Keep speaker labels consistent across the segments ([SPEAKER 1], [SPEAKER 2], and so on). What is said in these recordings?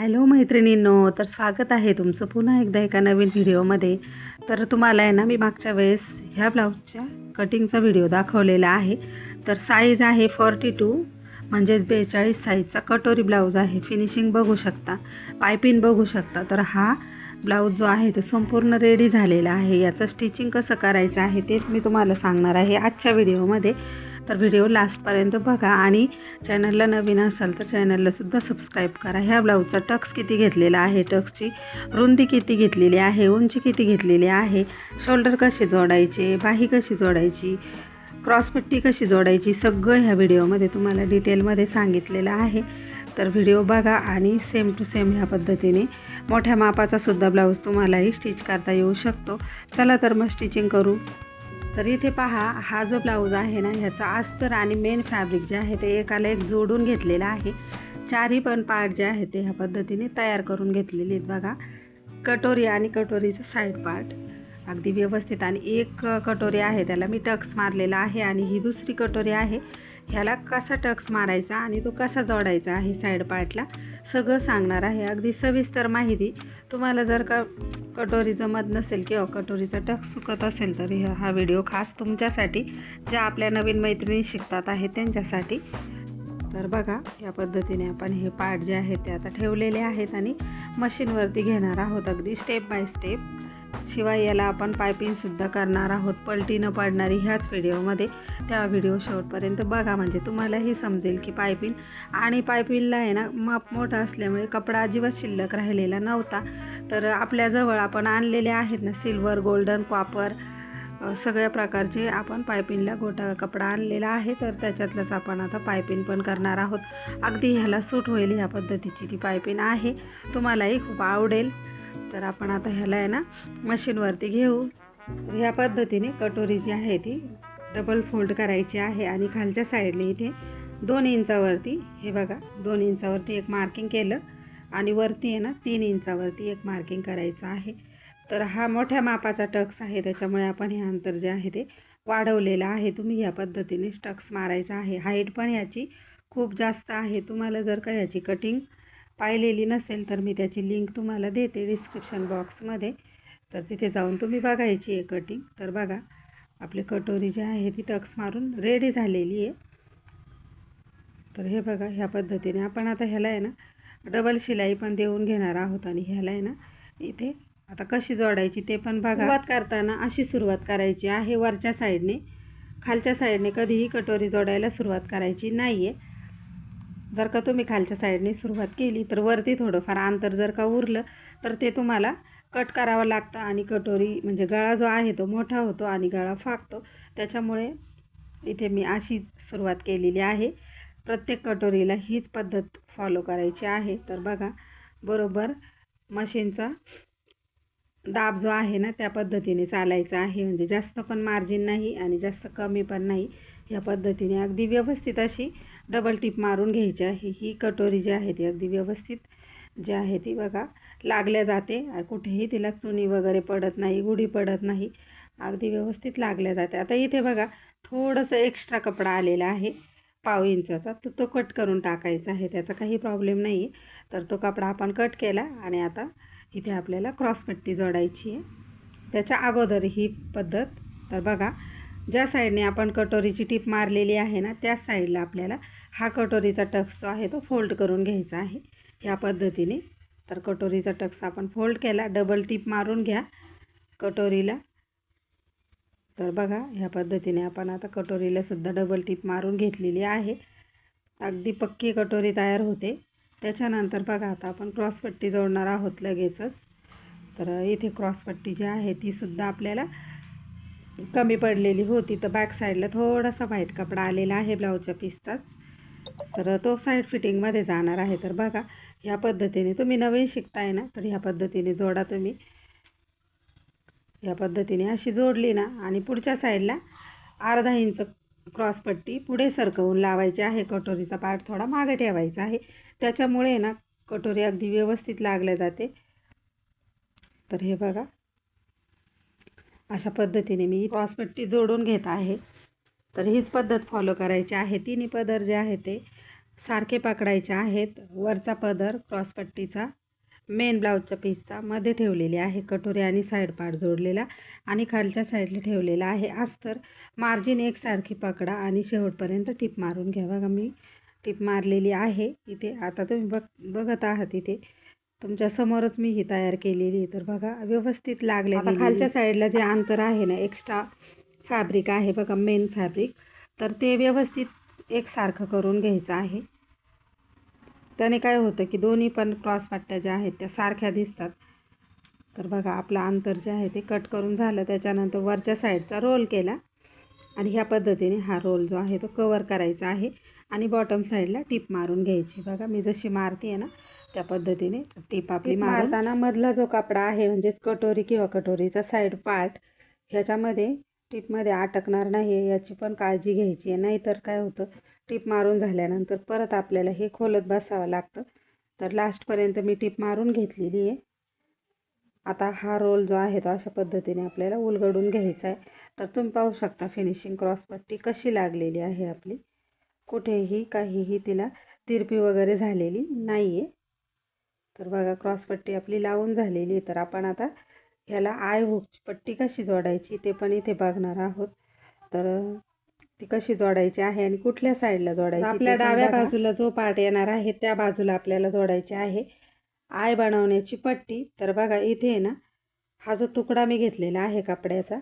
[SPEAKER 1] Hello मैत्रिणींनो तर स्वागत आहे तुमचं पुन्हा एकदा एका नवीन व्हिडिओमध्ये. तर तुम्हाला आहे ना मी मागच्या वेळेस ह्या ब्लाऊजच्या कटिंगचा व्हिडिओ दाखवलेला आहे. तर साईज आहे फॉर्टी टू म्हणजेच बेचाळीस साईजचा कटोरी ब्लाऊज आहे. फिनिशिंग बघू शकता पायपिंग बघू शकता. तर हा ब्लाऊज जो आहे तो संपूर्ण रेडी झालेला आहे. याचं स्टिचिंग कसं करायचं आहे तेच मी तुम्हाला सांगणार आहे आजच्या व्हिडिओमध्ये. तर व्हिडिओ लास्टपर्यंत बघा आणि चॅनलला नवीन असाल तर चॅनललासुद्धा सबस्क्राईब करा. ह्या ब्लाऊजचा टक्स किती घेतलेला आहे? टक्सची रुंदी किती घेतलेली आहे? उंची किती घेतलेली आहे? शोल्डर कसे जोडायचे? बाही कशी जोडायची? क्रॉसपट्टी कशी जोडायची? सगळं ह्या व्हिडिओमध्ये तुम्हाला डिटेलमध्ये सांगितलेलं आहे. तर व्हिडिओ बघा आणि सेम टू सेम ह्या पद्धतीने मोठ्या मापाचासुद्धा ब्लाऊज तुम्हालाही स्टिच करता येऊ शकतो. चला तर मग स्टिचिंग करू. तर इथे पहा हा जो ब्लाऊज आहे ना ह्याचा अस्तर आणि मेन फॅब्रिक जे आहे ते एकाला एक जोडून घेतलेलं आहे. चारही पण पार्ट जे आहे ते ह्या पद्धतीने तयार करून घेतलेले आहेत बघा. कटोरी आणि कटोरीचं साईड पार्ट अगदी व्यवस्थित. आणि एक कटोरी आहे त्याला मी टक्स मारलेला आहे आणि ही दुसरी कटोरी आहे. ह्याला कसा टक्स मारायचा आणि तो कसा जोडायचा आहे साईड पार्टला सगळं सांगणार आहे. अगदी सविस्तर माहिती तुम्हाला जर का कटोरी जमत नसेल किंवा कटोरीचा टक्स चुकत असेल तर हा व्हिडिओ खास तुमच्यासाठी ज्या आपल्या नवीन मैत्रिणी शिकतात आहे त्यांच्यासाठी. तर बघा या पद्धतीने आपण हे पार्ट जे आहेत ते आता ठेवलेले आहेत आणि मशीनवरती घेणार आहोत अगदी स्टेप बाय स्टेप शिवाय याला आपण पायपिंगसुद्धा करणार आहोत पलटी न पडणारी ह्याच व्हिडिओमध्ये. त्या व्हिडिओ शेवटपर्यंत बघा म्हणजे तुम्हालाही समजेल की पायपिंग आणि पायपिंगला आहे ना माप मोठा असल्यामुळे कपडा अजिबात शिल्लक राहिलेला नव्हता. तर आपल्याजवळ आपण आणलेले आहेत ना सिल्वर गोल्डन कॉपर सगळ्या प्रकारचे आपण पायपिंगला गोटा कपडा आणलेला आहे. तर त्याच्यातलंच आपण आता पायपिंग पण करणार आहोत. अगदी ह्याला सूट होईल ह्या पद्धतीची ती पायपिंग आहे. तुम्हालाही खूप आवडेल. तर आपण आता ह्याला आहे ना मशीनवरती घेऊ. ह्या पद्धतीने कटोरी जी आहे ती डबल फोल्ड करायची आहे आणि खालच्या साईडने इथे दोन इंचावरती हे बघा दोन इंचावरती एक मार्किंग केलं आणि वरती आहे ना तीन इंचावरती एक मार्किंग करायचं आहे. तर हा मोठ्या मापाचा टक्स आहे त्याच्यामुळे आपण हे अंतर जे आहे ते वाढवलेलं आहे. तुम्ही या पद्धतीने टक्स मारायचा आहे. हाईट पण याची खूप जास्त आहे. तुम्हाला जर का याची कटिंग पाहिलेली नसेल तर मी त्याची लिंक तुम्हाला देते डिस्क्रिप्शन बॉक्समध्ये तर तिथे जाऊन तुम्ही बघायची आहे कटिंग तर बघा आपली कटोरी जी आहे ती टक्स मारून रेडी झालेली आहे. तर हे बघा ह्या पद्धतीने आपण आता ह्याला आहे ना डबल शिलाई पण देऊन घेणार आहोत आणि ह्याला आहे ना इथे आता कशी जोडायची ते पण बघा. सुरुवात करताना अशी सुरुवात करायची आहे वरच्या साईडने खालच्या साईडने कधीही कटोरी जोडायला सुरुवात करायची नाही आहे जर का तुम्ही खालच्या साईडने सुरुवात केली तर वरती थोडंफार अंतर जर का उरलं तर ते तुम्हाला कट करावं लागतं आणि कटोरी म्हणजे गळा जो आहे तो मोठा होतो आणि गळा फाकतो. त्याच्यामुळे इथे मी अशीच सुरुवात केलेली आहे. प्रत्येक कटोरीला हीच पद्धत फॉलो करायची आहे. तर बघा बरोबर मशीनचा दाब जो आहे ना त्या पद्धतीने चालायचा आहे. म्हणजे जास्त पण मार्जिन नाही आणि जास्त कमी पण नाही. या पद्धतीने अगदी व्यवस्थित अशी डबल टिप मारून घ्यायची आहे ही कटोरी जी आहे ती अगदी व्यवस्थित जी आहे ती बघा लागल्या जाते. कुठेही तिला चुनी वगैरे पडत नाही गुढी पडत नाही. अगदी व्यवस्थित लागल्या जाते. आता इथे बघा थोडंसं एक्स्ट्रा कपडा आलेला आहे पाव इंचाचा. तर तो कट करून टाकायचा आहे. त्याचा काही प्रॉब्लेम नाही आहे तर तो कपडा आपण कट केला आणि आता इथे आपल्याला क्रॉसपट्टी जोडायची आहे. त्याच्या अगोदर ही पद्धत. तर बघा ज्या साईडने आपण कटोरीची टीप मारलेली आहे ना त्याच साईडला आपल्याला हा कटोरीचा टक्स जो आहे तो फोल्ड करून घ्यायचा आहे. ह्या पद्धतीने तर कटोरीचा टक्स आपण फोल्ड केला डबल टीप मारून घ्या कटोरीला. तर बघा ह्या पद्धतीने आपण आता कटोरीला सुद्धा डबल टीप मारून घेतलेली आहे. अगदी पक्की कटोरी तयार होते. त्याच्यानंतर बघा आता आपण क्रॉसपट्टी जोडणार आहोत लगेचच. तर इथे क्रॉसपट्टी जी आहे तीसुद्धा आपल्याला कमी पडलेली होती तर बॅक साईडला थोडासा व्हाईट कपडा आलेला आहे ब्लाऊजच्या पीसचाच तर तो साईड फिटिंगमध्ये जाणार आहे. तर बघा ह्या पद्धतीने तुम्ही नवीन शिकताय ना तर ह्या पद्धतीने जोडा तुम्ही. ह्या पद्धतीने अशी जोडली ना आणि पुढच्या साईडला अर्धा इंच क्रॉसपट्टी पुढे सरकवून लावायची आहे. कटोरीचा पार्ट थोडा मागे ठेवायचा आहे. त्याच्यामुळे ना कटोरी अगदी व्यवस्थित लागल्या जाते. तर हे बघा अशा पद्धतीने मी क्रॉसपट्टी जोडून घेत आहे. तर हीच पद्धत फॉलो करायची आहे. तिन्ही पदर जे आहे ते सारखे पकडायचे आहेत. वरचा पदर क्रॉसपट्टीचा मेन ब्लाऊजच्या पीसचा मध्ये ठेवलेली आहे. कटोरी आणि साईड पार्ट जोडलेला आणि खालच्या साईडला ठेवलेला आहे. अस्तर मार्जिन एकसारखी पकडा आणि शेवटपर्यंत टिप मारून घ्या. बघा मी टिप मारलेली आहे. इथे आता तुम्ही बघ बघत आहात इथे. तुमच्या समोरच मी ही तयार केलेली आहे. तर बघा व्यवस्थित लागले
[SPEAKER 2] आता
[SPEAKER 1] खालच्या साईडला जे अंतर आहे ना एक्स्ट्रा फॅब्रिक आहे बघा मेन फॅब्रिक तर ते व्यवस्थित एकसारखं करून घ्यायचं आहे. त्याने काय होतं की दोन्ही पण क्रॉस पट्ट्या ज्या आहेत त्या सारख्या दिसतात. तर बघा आपलं अंतर जे आहे ते कट करून झालं. त्याच्यानंतर वरच्या साईडचा रोल केला. आणि ह्या पद्धतीने हा रोल जो आहे तो कवर करायचा आहे. आणि बॉटम साईडला टिप मारून घ्यायची. बघा मी जशी मारते आहे ना त्या पद्धतीने टिप आपली मारताना मधला जो कपडा आहे म्हणजेच कटोरी किंवा कटोरीचा साईड पार्ट ह्याच्यामध्ये टिपमध्ये अटकणार नाही याची पण काळजी घ्यायची आहे. नाहीतर काय होतं टिप मारून झाल्यानंतर परत आपल्याला हे खोलत बसावं लागतं. तर लास्टपर्यंत मी टिप मारून घेतलेली आहे. आता हा रोल जो आहे तो अशा पद्धतीने आपल्याला उलगडून घ्यायचा आहे. तर तुम्ही पाहू शकता फिनिशिंग क्रॉसपट्टी कशी लागलेली आहे आपली. कुठेही काहीही तिला तिरपी वगैरे झालेली नाही आहे तर बघा क्रॉसपट्टी आपली लावून झालेली आहे. तर आपण आता ह्याला आय हुकची पट्टी कशी जोडायची ते पण इथे बघणार आहोत. तर ती कशी जोडायची आहे आणि कुठल्या साईडला जोडायची आपल्या डाव्या बाजूला जो पार्ट येणार आहे त्या बाजूला आपल्याला जोडायची आहे आय बनवण्याची पट्टी. तर बघा इथे आहे ना हा जो तुकडा मी घेतलेला आहे कपड्याचा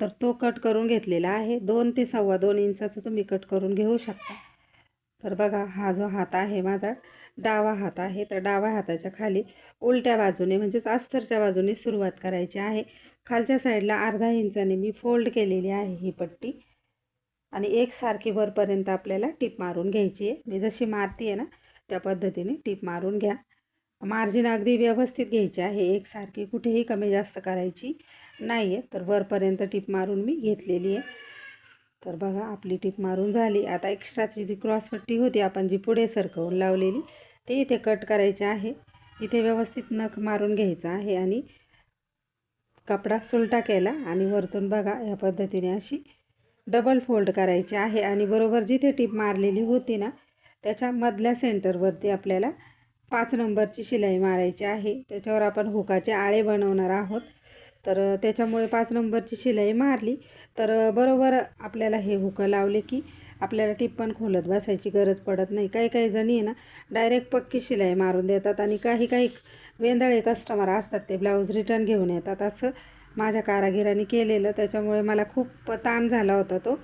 [SPEAKER 1] तर तो कट करून घेतलेला आहे. दोन ते सव्वा दोन इंचाचा तुम्ही कट करून घेऊ शकता. तर बघा हा जो हात आहे माझा डावा हात आहे. तर डाव्या हाताच्या खाली उलट्या बाजूने म्हणजेच अस्तरच्या बाजूने सुरुवात करायची आहे. खालच्या साईडला अर्धा इंचाने मी फोल्ड केलेली आहे ही पट्टी. आणि एकसारखी वरपर्यंत आपल्याला टीप मारून घ्यायची आहे. मी जशी मारती आहे ना त्या पद्धतीने टीप मारून घ्या. मार्जिन अगदी व्यवस्थित घ्यायची आहे. एकसारखी कुठेही कमी जास्त करायची नाही आहे तर वरपर्यंत टीप मारून मी घेतलेली आहे. तर बघा आपली टीप मारून झाली. आता एक्स्ट्राची जी क्रॉसपट्टी होती आपण जी पुढे सरकवून लावलेली ते इथे कट करायचे आहे. इथे व्यवस्थित नख मारून घ्यायचा आहे आणि कपडा सुलटा केला आणि वरतून बघा ह्या पद्धतीने अशी डबल फोल्ड करायची आहे आणि बरोबर जिथे टीप मारलेली होती ना त्याच्या मधल्या सेंटरवरती आपल्याला पाच नंबरची शिलाई मारायची आहे. त्याच्यावर आपण हुकाचे आळे बनवणार आहोत. तर त्याच्यामुळे पाच नंबरची शिलाई मारली. तर बरोबर आपल्याला हे हुकं लावले की आपल्याला टिप्पण पण खोलत बसायची गरज पडत नाही. काही काही जणी आहे ना डायरेक्ट पक्की शिलाई मारून देतात आणि काही काही वेंदळे कस्टमर असतात ते ब्लाऊज रिटर्न घेऊन येतात. असं माझ्या कारागिरांनी केलेलं. त्याच्यामुळे मला खूप ताण झाला होता तो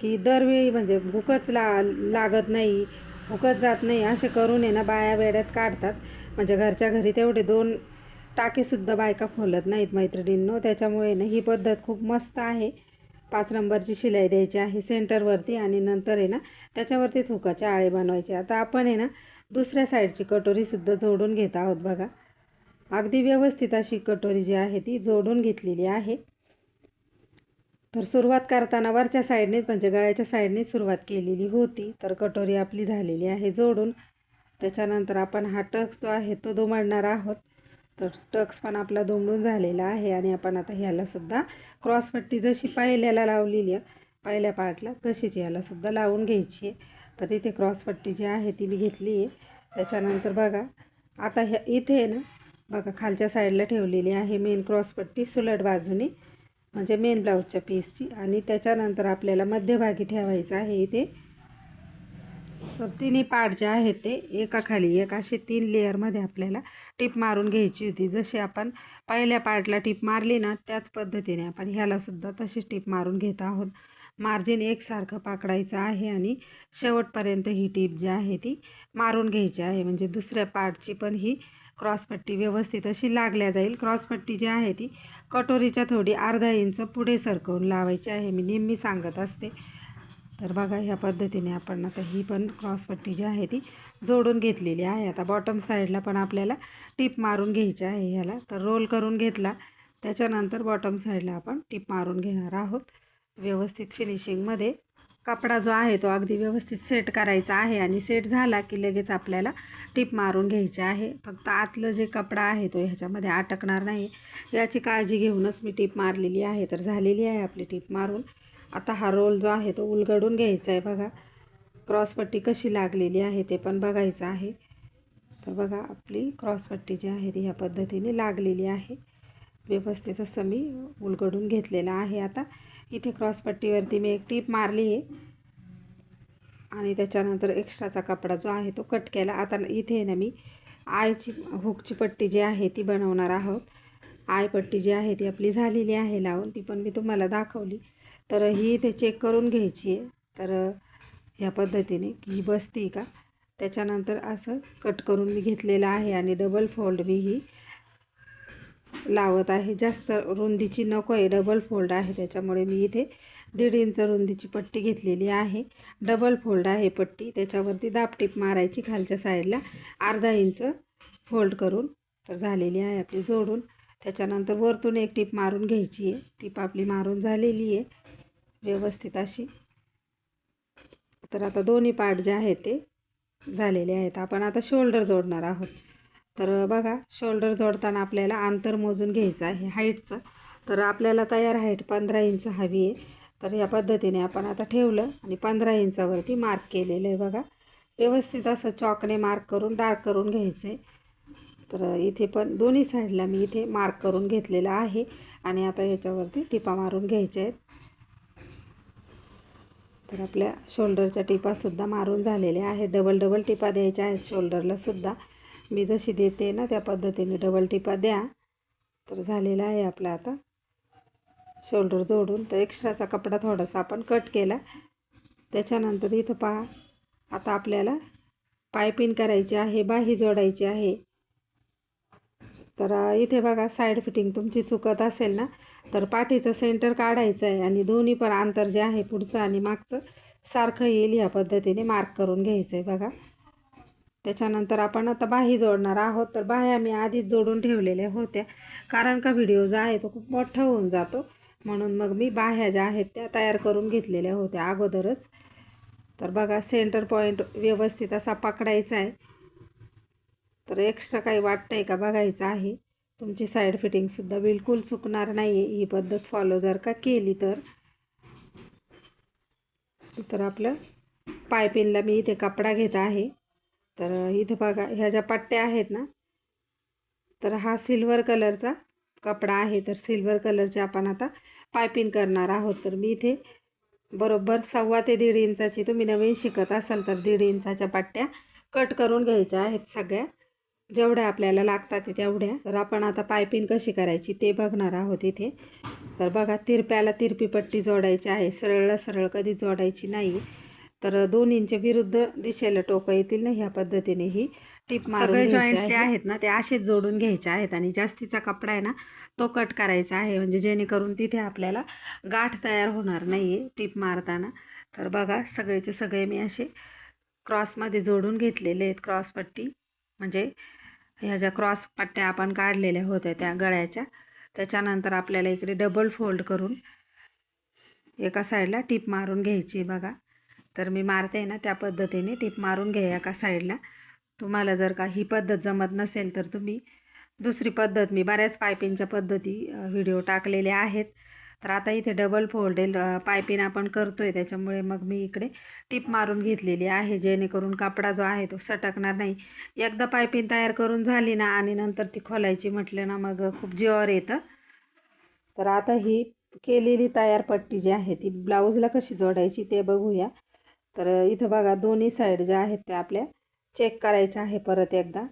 [SPEAKER 1] की दरवेळी म्हणजे भूकच ला लागत नाही भूकच जात नाही. असे करून आहे ना बाया वेड्यात काढतात. म्हणजे घरच्या घरी तेवढे दोन टाकेसुद्धा बायका खोलत नाहीत मैत्रिणींनो. त्याच्यामुळे ना ही पद्धत खूप मस्त आहे. पाच नंबरची शिलाई द्यायची आहे सेंटरवरती आणि नंतर आहे ना त्याच्यावरती थुकाचे आळे बनवायचे. आता आपण आहे ना दुसऱ्या साईडची कटोरीसुद्धा जोडून घेत आहोत बघा. अगदी व्यवस्थित अशी कटोरी जी आहे ती जोडून घेतलेली आहे. तर सुरुवात करताना वरच्या साईडनेच म्हणजे गळ्याच्या साईडनेच सुरुवात केलेली होती. तर कटोरी आपली झालेली आहे जोडून. त्याच्यानंतर आपण हा टक्स जो आहे तो दुमडणार आहोत. तर टक्स पण आपला दुमडून झालेला आहे आणि आपण आता ह्यालासुद्धा क्रॉसपट्टी जशी पहिल्याला लावलेली आहे पहिल्या पार्टला तशीच यालासुद्धा लावून घ्यायची आहे. तर इथे क्रॉसपट्टी जी आहे ती मी घेतली आहे. त्याच्यानंतर बघा आता ह्या इथे आहे ना बघा खालच्या साईडला ठेवलेली आहे मेन क्रॉसपट्टी सुलट बाजूने म्हणजे मेन ब्लाऊजच्या पीसची आणि त्याच्यानंतर आपल्याला मध्यभागी ठेवायचं आहे इथे. तर तिन्ही पार्ट जे आहेत ते एकाखाली एक असे तीन लेअरमध्ये आपल्याला टीप मारून घ्यायची होती. जशी आपण पहिल्या पार्टला टीप मारली ना त्याच पद्धतीने आपण ह्यालासुद्धा तशीच टीप मारून घेत आहोत. मार्जिन एकसारखं पाकडायचं आहे आणि शेवटपर्यंत ही टीप जी आहे ती मारून घ्यायची आहे. म्हणजे दुसऱ्या पार्टची पण ही क्रॉसपट्टी व्यवस्थित अशी लागल्या जाईल. क्रॉसपट्टी जी आहे ती कटोरीच्या थोडी अर्धा इंच पुढे सरकवून लावायची आहे. मी नेहमी सांगत असते. तर बघा ह्या पद्धतीने आपण आता ही पण क्रॉसपट्टी जी आहे ती जोडून घेतलेली आहे. आता बॉटम साईडला पण आपल्याला टिप मारून घ्यायची आहे ह्याला. तर रोल करून घेतला. त्याच्यानंतर बॉटम साईडला आपण टिप मारून घेणार आहोत. व्यवस्थित फिनिशिंगमध्ये कपडा जो आहे तो अगदी व्यवस्थित सेट करायचा आहे आणि सेट झाला की लगेच आपल्याला टिप मारून घ्यायची आहे. फक्त आतलं जे कपडा आहे तो ह्याच्यामध्ये अटकणार नाही. याची काळजी घेऊनच मी टिप मारलेली आहे. तर झालेली आहे आपली टीप मारून. आता हा रोल जो आहे तो उलगडून घ्यायचा आहे बघा. क्रॉसपट्टी कशी लागलेली आहे ते पण बघायचं आहे. तर बघा आपली क्रॉसपट्टी जी आहे ती ह्या पद्धतीने लागलेली आहे. व्यवस्थित असं मी उलगडून घेतलेलं आहे आता. इथे क्रॉसपट्टीवरती मी एक टीप मारली आहे. आणि त्याच्यानंतर एक्स्ट्राचा कपडा जो आहे तो कट केला. आता इथे आहे ना मी आयची हुकची पट्टी जी आहे ती बनवणार आहोत. आय पट्टी जी आहे ती आपली झालेली आहे लावून. ती पण मी तुम्हाला दाखवली. तर ही इथे चेक करून घ्यायची आहे. तर ह्या पद्धतीने की ही बसते का? त्याच्यानंतर असं कट करून मी घेतलेलं आहे आणि डबल फोल्ड मी ही लावत आहे. जास्त रुंदीची नको आहे. डबल फोल्ड आहे. त्याच्यामुळे मी इथे दीड इंच रुंदीची पट्टी घेतलेली आहे. डबल फोल्ड आहे पट्टी. त्याच्यावरती दापटीप मारायची खालच्या साईडला अर्धा इंच फोल्ड करून तर झालेली आहे आपली जोडून. त्याच्यानंतर वरतून एक टीप मारून घ्यायची आहे. टीप आपली मारून झालेली आहे. व्यवस्थित अशी. तर आता दोन्ही पार्ट जे आहेत ते झालेले आहेत. आपण आता शोल्डर जोडणार आहोत. तर बघा शोल्डर जोडताना आपल्याला अंतर मोजून घ्यायचं आहे हाईटचं. तर आपल्याला तयार हाईट पंधरा इंच हवी आहे. तर या पद्धतीने आपण आता ठेवलं आणि पंधरा इंचावरती मार्क केलेलं आहे बघा. व्यवस्थित असं चॉकने मार्क करून डार्क करून घ्यायचं आहे तर इथे पण दोन्ही साईडला मी इथे मार्क करून घेतलेलं आहे. आणि आता याच्यावरती टिपा मारून घ्यायच्या आहेत. तर आपल्या शोल्डरच्या टिपासुद्धा मारून झालेल्या आहेत. डबल डबल टिपा द्यायच्या आहेत शोल्डरलासुद्धा मी जशी देते ना त्या पद्धतीने डबल टिपा द्या. तर झालेला आहे आपला आता शोल्डर जोडून. तर एक्स्ट्राचा कपडा थोडासा आपण कट केला. त्याच्यानंतर इथं पहा आता आपल्याला पायपिंग करायची आहे बाही जोडायची आहे. तर इथे बघा साईड फिटिंग तुमची चुकत असेल ना तर पाठीचं सेंटर काढायचं आहे आणि दोन्ही पण अंतर जे आहे पुढचं आणि मागचं सारखं येईल ह्या पद्धतीने मार्क करून घ्यायचं आहे बघा. त्याच्यानंतर आपण आता बाही जोडणार आहोत. तर बाह्या मी आधीच जोडून ठेवलेल्या होत्या. कारण का व्हिडिओ जो आहे तो खूप मोठा होऊन जातो. म्हणून मग मी बाह्या ज्या आहेत त्या तयार करून घेतलेल्या होत्या अगोदरच. तर बघा सेंटर पॉईंट व्यवस्थित असा पकडायचा आहे. तर एक्स्ट्रा काही वाटतं आहे का बघायचं आहे. तुमची साईड फिटिंगसुद्धा बिलकुल चुकणार नाही आहे ही पद्धत फॉलो जर का केली तर. तर आपलं पायपिनला मी इथे कपडा घेत आहे. तर इथे बघा ह्या ज्या पट्ट्या आहेत ना तर हा सिल्वर कलरचा कपडा आहे. तर सिल्वर कलरचे आपण आता पायपिंग करणार आहोत. तर मी इथे बरोबर सव्वा ते दीड इंचाची तुम्ही नवीन शिकत असाल तर दीड इंचाच्या पट्ट्या कट करून घ्यायच्या आहेत सगळ्या. जेवढ्या आपल्याला लागतात तेवढ्या. तर आपण आता पायपिंग कशी करायची ते बघणार आहोत इथे. तर बघा तिरप्याला तिरपी पट्टी जोडायची आहे. सरळला सरळ कधी जोडायची नाही. तर दोन इंच विरुद्ध दिशेला टोकं येतील ना ह्या पद्धतीने ही. टीप मारून जॉईंट्स जे आहेत ना ते असेच जोडून घ्यायचे आहेत. आणि जास्तीचा कपडा आहे ना तो कट करायचा आहे. म्हणजे जेणेकरून तिथे आपल्याला गाठ तयार होणार नाही आहे टीप मारताना. तर बघा सगळेचे सगळे मी असे क्रॉसमध्ये जोडून घेतलेले आहेत क्रॉसपट्टी म्हणजे ह्या ज्या क्रॉस पट्ट्या आपण काढलेल्या होत्या त्या गळ्याच्या त्याच्यानंतर आपल्याला इकडे डबल फोल्ड करून एका साईडला टीप मारून घ्यायची बघा. तर मी मारते ना त्या पद्धतीने टीप मारून घ्या एका साईडला तुम्हाला जर का ही पद्धत जमत नसेल तर तुम्ही दुसरी पद्धत मी बऱ्याच पायपिंगच्या पद्धती व्हिडिओ टाकलेले आहेत. तर आता इथे डबल फोल्डेल पायपिंग आपण करतो आहे त्याच्यामुळे मग मी इकडे टिप मारून घेतलेली आहे जेणेकरून कपडा जो आहे तो सटकणार नाही. एकदा पायपिंग तयार करून झाली ना आणि नंतर ती खोलायची म्हटलं ना मग खूप जीवावर येतं. तर आता ही केलेली तयार पट्टी जी आहे ती ब्लाऊजला कशी जोडायची ते बघूया. तर इथं बघा दोन्ही साईड ज्या आहेत त्या आपल्या चेक करायच्या आहे परत एकदा.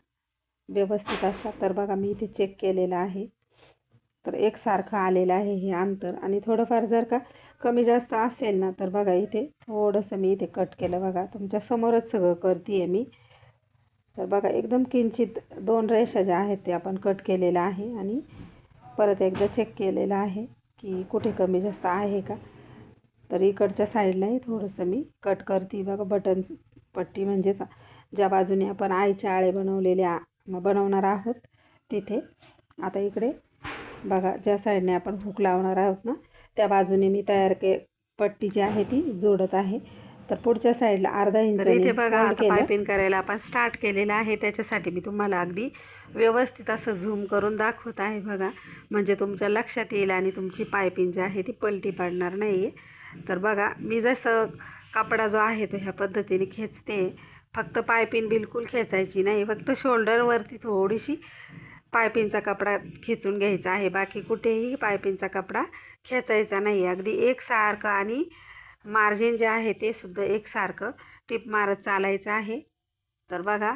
[SPEAKER 1] व्यवस्थित अशा. तर बघा मी इथे चेक केलेलं आहे. तर एकसारखं आलेलं आहे हे अंतर. आणि थोडंफार जर का कमी जास्त असेल ना तर बघा इथे थोडंसं मी इथे कट केलं बघा. तुमच्या समोरच सगळं करते आहे मी. तर बघा एकदम किंचित दोन रेषा ज्या आहेत ते आपण कट केलेलं आहे. आणि परत एकदा चेक केलेलं आहे की कुठे कमी जास्त आहे का. तर इकडच्या साईडलाही थोडंसं मी कट करते बघा. बटन पट्टी म्हणजेच ज्या बाजूने आपण आईचे आळे बनवलेले बनवणार आहोत तिथे. आता इकडे बघा ज्या साईडने आपण हुक लावणार आहोत ना त्या बाजूने मी तयार के पट्टी जी आहे ती जोडत आहे. तर पुढच्या साईडला अर्धा इंच इथे बघा पायपिंग करायला आपण स्टार्ट केलेलं आहे. त्याच्यासाठी मी तुम्हाला अगदी व्यवस्थित असं झूम करून दाखवत आहे बघा. म्हणजे तुमच्या लक्षात येईल आणि तुमची पायपिंग जी आहे ती पलटी पाडणार नाही आहे तर बघा मी जसं कपडा जो आहे तो ह्या पद्धतीने खेचते. फक्त पायपिन बिलकुल खेचायची नाही. फक्त शोल्डरवरती थोडीशी पायपिंगचा कपडा खेचून घ्यायचा आहे. बाकी कुठेही पायपिंगचा कपडा खेचायचा नाही. अगदी एकसारखं आणि मार्जिन जे आहे ते सुद्धा एकसारखं टिप मारत चालायचं आहे. तर बघा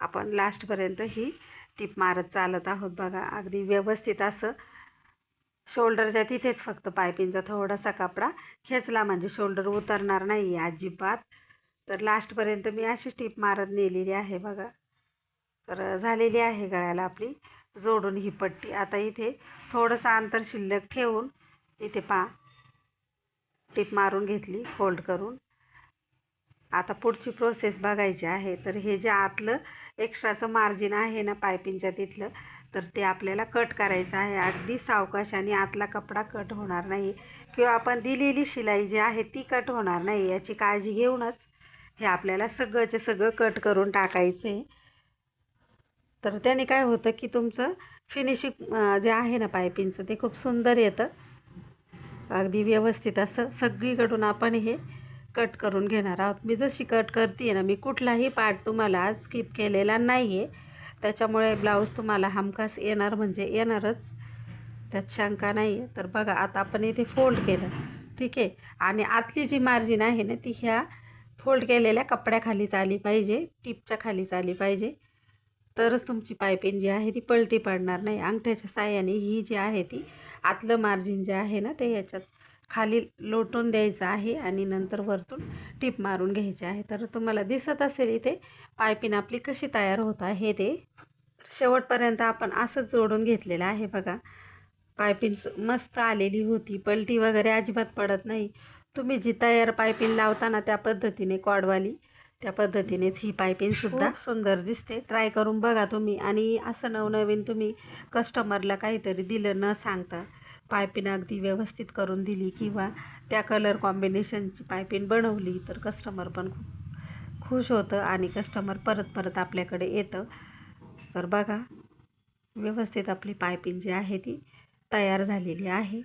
[SPEAKER 1] आपण लास्टपर्यंत ही टिप मारत चालत आहोत बघा. अगदी व्यवस्थित असं शोल्डरच्या तिथेच फक्त पायपिंगचा थोडासा कपडा खेचला म्हणजे शोल्डर उतरणार नाही आहे अजिबात. तर लास्टपर्यंत मी अशी टिप मारत नेलेली आहे बघा. तर झालेली आहे गळ्याला आपली. जोडून ही पट्टी. आता इथे थोडंसं अंतर शिल्लक ठेवून इथे पा टिप मारून घेतली फोल्ड करून. आता पुढची प्रोसेस बघायची आहे. तर हे जे आतलं एक्स्ट्राचं मार्जिन आहे ना पायपिंगच्या तिथलं तर ते आपल्याला कट करायचं आहे. अगदी सावकाशाने आतला कपडा कट होणार नाही. किंवा आपण दिलेली शिलाई जी आहे ती कट होणार नाही. याची काळजी घेऊनच हे आपल्याला सगळंचे सगळं कट करून टाकायचं आहे तर त्याने काय होतं की तुमचं फिनिशिंग जे आहे ना पायपिंगचं ते खूप सुंदर येतं. अगदी व्यवस्थित असं सगळीकडून आपण हे कट करून घेणार आहोत. मी जशी कट करते ना मी कुठलाही पार्ट तुम्हाला आज स्किप केलेला नाही आहे त्याच्यामुळे ब्लाऊज तुम्हाला हमखास येणार म्हणजे येणारच. त्यात शंका नाही आहे तर बघा आता आपण इथे फोल्ड केलं. ठीक आहे? आणि आतली जी मार्जिन आहे ना ती ह्या फोल्ड केलेल्या कपड्याखालीच आली पाहिजे टिपच्या खालीच आली पाहिजे. तरच तुमची पायपिन जी आहे ती पलटी पडणार नाही. अंगठ्याच्या साह्याने ही जी आहे ती आतलं मार्जिन जे आहे ना ते याच्यात खाली लोटून द्यायचं आहे आणि नंतर वरतून टीप मारून घ्यायची आहे. तर तुम्हाला दिसत असेल इथे पायपिन आपली कशी तयार होत आहे ते. शेवटपर्यंत आपण असंच जोडून घेतलेलं आहे बघा. पायपिन सु- मस्त आलेली होती. पलटी वगैरे अजिबात पडत नाही. तुम्ही जी तयार पायपिन लावताना त्या पद्धतीने कॉडवाली त्या पद्धतीनेच ही पायपिन सुद्धा सुंदर दिसते. ट्राय करून बघा तुम्ही. आणि असं नवनवीन तुम्ही कस्टमरला काहीतरी दिलं न सांगता पायपिन अगदी व्यवस्थित करून दिली किंवा त्या कलर कॉम्बिनेशनची पायपिन बनवली तर कस्टमर पण खूप खुश होतं आणि कस्टमर परत परत आपल्याकडे येतं. तर बघा व्यवस्थित आपली पायपिन जी आहे ती तयार झालेली आहे.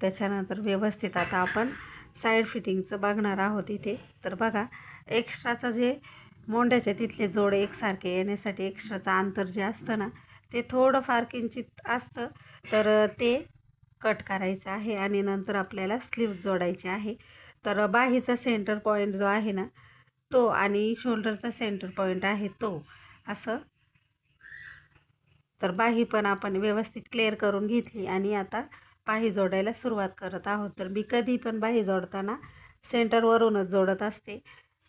[SPEAKER 1] त्याच्यानंतर व्यवस्थित आता आपण साईड फिटिंगचं बघणार आहोत इथे. तर बघा एक्स्ट्राचं जे मोंड्याच्या तिथले जोड एकसारखे येण्यासाठी एक्स्ट्राचं अंतर जे असतं ना ते थोडंफार किंचित असतं. तर ते कट करायचं आहे आणि नंतर आपल्याला स्लीव जोडायचे आहे. तर बाहीचा सेंटर पॉईंट जो आहे ना तो आणि शोल्डरचा सेंटर पॉईंट आहे तो. असं. तर बाही पण आपण व्यवस्थित क्लिअर करून घेतली आणि आता बाही जोडायला सुरुवात करत आहोत. तर मी कधी पण बाही जोडताना सेंटरवरूनच जोडत असते.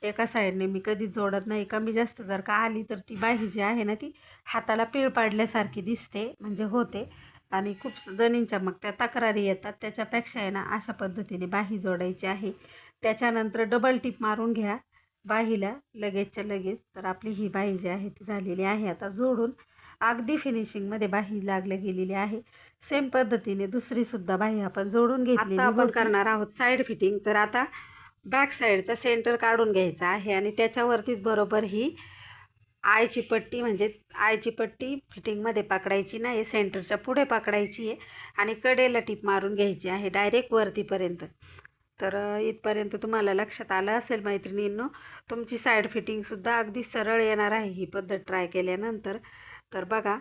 [SPEAKER 1] एका साईडने मी कधीच जोडत नाही. कमी जास्त जर का आली तर ती बाही जी आहे ना ती हाताला पीळ पाडल्यासारखी दिसते म्हणजे होते. आणि खूप जणींच्या मग त्या तक्रारी येतात. त्याच्यापेक्षा आहे ना अशा पद्धतीने बाही जोडायची आहे. त्याच्यानंतर डबल टिप मारून घ्या. बाहीला लगेचच्या लगेच तर आपली ही बाही जी आहे ती झालेली आहे. आता जोडून अगदी फिनिशिंगमध्ये बाही लागल्या गेलेली आहे. सेम पद्धतीने दुसरीसुद्धा बाही आपण जोडून घेतली आपण करणार आहोत साईड फिटिंग तर आता बॅक साईडचा सेंटर काढून घ्यायचा आहे आणि त्याच्यावरतीच बरोबर ही आयची पट्टी म्हणजे आयची पट्टी फिटिंगमध्ये पकडायची नाही सेंटरच्या पुढे पकडायची आहे आणि कडेला टीप मारून घ्यायची आहे डायरेक्ट वरतीपर्यंत. तर इथपर्यंत तुम्हाला लक्षात आलं असेल मैत्रिणींनो तुमची साईड फिटिंगसुद्धा अगदी सरळ येणार आहे ही पद्धत ट्राय केल्यानंतर. तर बघा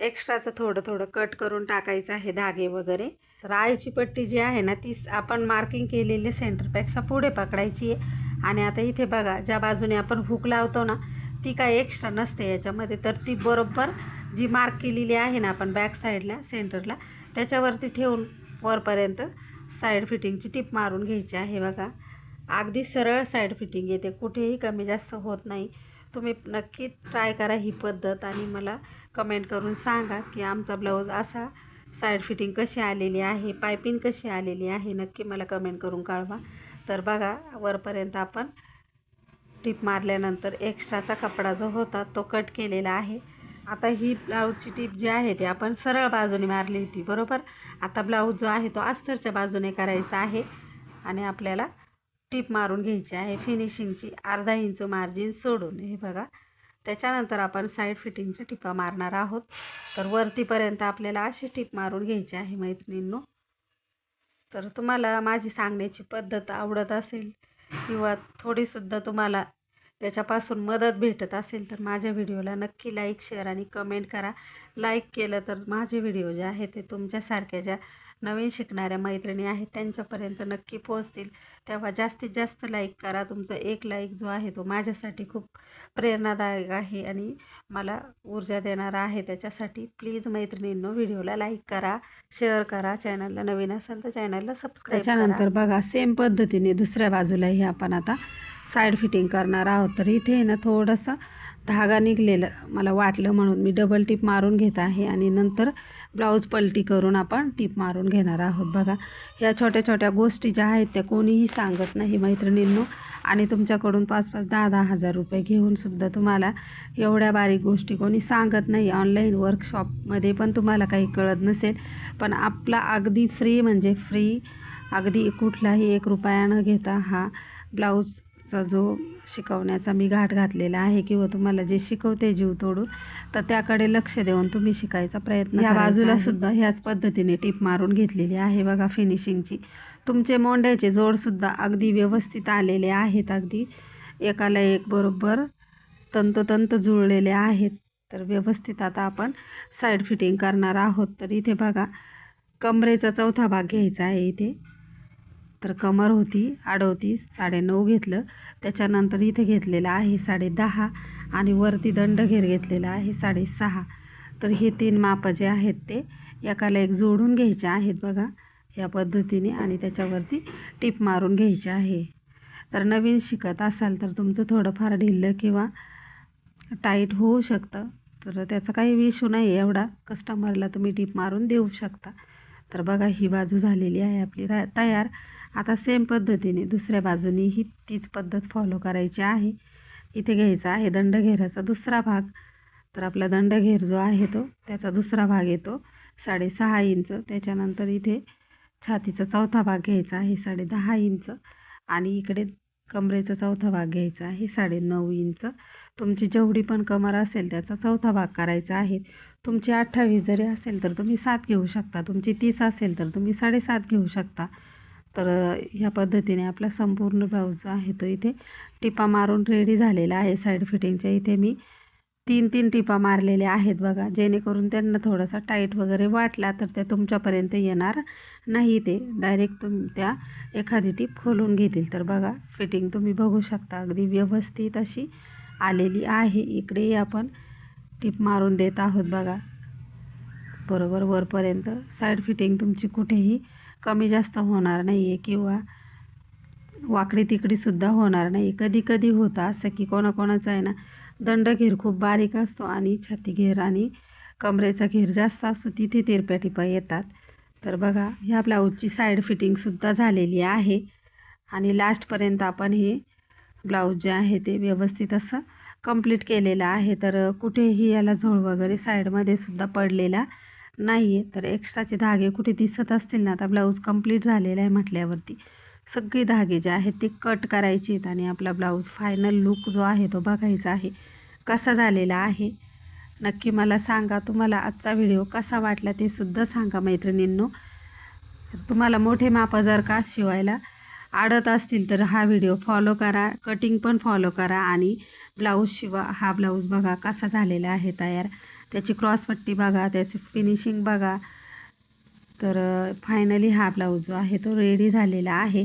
[SPEAKER 1] एक्स्ट्राचं थोडं थोडं कट करून टाकायचं आहे धागे वगैरे. तर आईची पट्टी जी आहे ना ती आपण मार्किंग केलेली सेंटरपेक्षा पुढे पकडायची आहे. आणि आता इथे बघा ज्या बाजूने आपण हुक लावतो ना ती काय एक्स्ट्रा नसते याच्यामध्ये. तर ती बरोबर जी मार्क केलेली आहे ना आपण बॅक साईडला सेंटरला त्याच्यावरती ठेवून वरपर्यंत साईड फिटिंगची टीप मारून घ्यायची आहे बघा. अगदी सरळ साईड फिटिंग येते. कुठेही कमी जास्त होत नाही. तुम्ही नक्की ट्राय करा ही पद्धत आणि मला कमेंट करून सांगा की आमचा ब्लाऊज असा साईड फिटिंग कशी आलेली आहे पायपिंग कशी आलेली आहे नक्की मला कमेंट करून कळवा. तर बघा वरपर्यंत आपण टीप मारल्यानंतर एक्स्ट्राचा कपडा जो होता तो कट केलेला आहे. आता ही ब्लाऊजची टीप जी आहे ती आपण सरळ बाजूने मारली होती बरोबर? आता ब्लाऊज जो आहे तो अस्तरच्या बाजूने करायचा आहे आणि आपल्याला टीप मारून घ्यायची आहे. फिनिशिंगची अर्धा इंच मार्जिन सोडून. हे बघा. त्याच्यानंतर आपण साईड फिटिंगच्या टिपा मारणार आहोत. तर वरतीपर्यंत आपल्याला अशी टीप मारून घ्यायची आहे मैत्रिणींनो. तर तुम्हाला माझी सांगण्याची पद्धत आवडत असेल किंवा थोडीसुद्धा तुम्हाला त्याच्यापासून मदत भेटत असेल तर माझ्या व्हिडिओला नक्की लाईक शेअर आणि कमेंट करा. लाईक केलं तर माझे व्हिडिओ जे आहे ते तुमच्यासारख्या ज्या नवीन शिकणाऱ्या मैत्रिणी आहेत त्यांच्यापर्यंत नक्की पोहोचतील. तेव्हा जास्तीत जास्त लाईक करा. तुमचा एक लाईक जो आहे तो माझ्यासाठी खूप प्रेरणादायक आहे आणि मला ऊर्जा देणारा आहे. त्याच्यासाठी प्लीज मैत्रिणींनो व्हिडिओला लाईक करा शेअर करा चॅनलला नवीन असेल तर चॅनलला सबस्क्राईब त्याच्यानंतर बघा सेम पद्धतीने दुसऱ्या बाजूलाही आपण आता साईड फिटिंग करणार आहोत. तर इथे आहे ना थोडंसं धागा निघलेलं मला वाटलं म्हणून मी डबल टिप मारून घेत आहे आणि नंतर ब्लाऊज पलटी करून आपण टिप मारून घेणार आहोत. बघा ह्या छोट्या छोट्या गोष्टी ज्या आहेत त्या कोणीही सांगत नाही मैत्रिणींनो. आणि तुमच्याकडून पाच पाच दहा दहा हजार रुपये घेऊनसुद्धा तुम्हाला एवढ्या बारीक गोष्टी कोणी सांगत नाही. ऑनलाईन वर्कशॉपमध्ये पण तुम्हाला काही कळत नसेल. पण आपला अगदी फ्री म्हणजे फ्री अगदी कुठलाही एक रुपया न घेता हा ब्लाऊज ब्लाऊजचा जो शिकवण्याचा मी घाट घातलेला आहे किंवा तुम्हाला जे शिकवते जीव तोडून तर त्याकडे लक्ष देऊन तुम्ही शिकायचा प्रयत्न या बाजूला सुद्धा ह्याच पद्धतीने टीप मारून घेतलेली आहे बघा फिनिशिंगची तुमचे मोंड्याचे जोडसुद्धा अगदी व्यवस्थित आलेले आहेत अगदी एकाला एक बरोबर तंतोतंत जुळलेले आहेत. तर व्यवस्थित आता आपण साईड फिटिंग करणार आहोत. तर इथे बघा कमरेचा चौथा भाग घ्यायचा आहे इथे. तर कमर होती आडवती साडेनऊ घेतलं. त्याच्यानंतर इथे घेतलेलं आहे साडे दहा आणि वरती दंडघेर घेतलेला आहे साडेसहा. तर हे तीन मापं जे आहेत ते एकाला एक जोडून घ्यायचे आहेत बघा या पद्धतीने आणि त्याच्यावरती टिप मारून घ्यायची आहे. तर नवीन शिकत असाल तर तुमचं थोडंफार ढिल्लं किंवा टाईट होऊ शकतं. तर त्याचा काही इशू नाही एवढा कस्टमरला तुम्ही टीप मारून देऊ शकता. तर बघा ही बाजू झालेली आहे आपली रा तयार. आता सेम पद्धतीने दुसऱ्या बाजूनी ही तीच पद्धत फॉलो करायची आहे. इथे घ्यायचा आहे दंडघेराचा दुसरा भाग. तर आपला दंडघेर जो आहे तो त्याचा दुसरा भाग येतो साडेसहा इंच. त्याच्यानंतर इथे छातीचा चौथा भाग घ्यायचा आहे साडे दहा इंच. आणि इकडे कमरेचा चौथा भाग घ्यायचा आहे साडे नऊ इंच. तुमची जेवढी पण कमर असेल त्याचा चौथा भाग करायचा आहे. तुमची अठ्ठावीस जरी असेल तर तुम्ही सात घेऊ शकता. तुमची तीस असेल तर तुम्ही साडेसात घेऊ शकता. तर ह्या पद्धतीने आपला संपूर्ण ब्लाऊज जो आहे तो इथे टिपा मारून रेडी झालेला आहे. साईड फिटिंगच्या इथे मी तीन तीन टिपा मारलेल्या आहेत बघा. जेणेकरून त्यांना थोडासा टाईट वगैरे वाटला तर त्या तुमच्यापर्यंत येणार नाही ते. डायरेक्ट तुम त्या एखादी टीप खोलून घेतील. तर बघा फिटिंग तुम्ही बघू शकता. अगदी व्यवस्थित अशी आलेली आहे. इकडेही आपण टीप मारून देत आहोत बघा. बरोबर वरपर्यंत. साईड फिटिंग तुमची कुठेही कमी जास्त होणार नाही आहे किंवा वाकडी तिकडीसुद्धा होणार नाही कधी कधी होतं असं की कोणाकोणाचं आहे ना दंडघेर खूप बारीक असतो आणि छाती घेर आणि कमरेचा घेर जास्त असतो तिथे तिरप्या टिपा येतात. तर बघा ह्या ब्लाऊजची साईड फिटिंगसुद्धा झालेली आहे आणि लास्टपर्यंत आपण हे ब्लाऊज जे आहे ते व्यवस्थित असं कंप्लीट केलेलं आहे. तर कुठेही याला झोळ वगैरे साईडमध्ये सुद्धा पडलेला नाही आहे तर एक्स्ट्राचे धागे कुठे दिसत असतील ना आता ब्लाऊज कंप्लीट झालेला आहे म्हटल्यावरती. सगळे धागे जे आहेत ते कट करायचे आहेत आणि आपला ब्लाऊज फायनल लुक जो आहे तो बघायचा आहे. कसा झालेला आहे? नक्की मला सांगा. तुम्हाला आजचा व्हिडिओ कसा वाटला ते सुद्धा सांगा मैत्रिणींनो. तुम्हाला मोठे माप जर का शिवायला आडत असतील तर हा व्हिडिओ फॉलो करा कटिंग पण फॉलो करा आणि ब्लाऊज शिवा. हा ब्लाऊज बघा कसा झालेला आहे तयार. त्याची क्रॉसपट्टी बघा त्याची फिनिशिंग बघा. तर फायनली हा ब्लाऊज जो आहे तो रेडी झालेला आहे.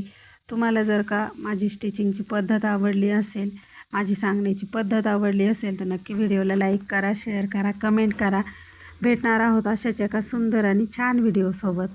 [SPEAKER 1] तुम्हाला जर का माझी स्टिचिंगची पद्धत आवडली असेल माझी सांगण्याची पद्धत आवडली असेल तर नक्की व्हिडिओला लाईक करा शेअर करा कमेंट करा. भेटणार आहोत अशाच एका सुंदर आणि छान व्हिडिओसोबत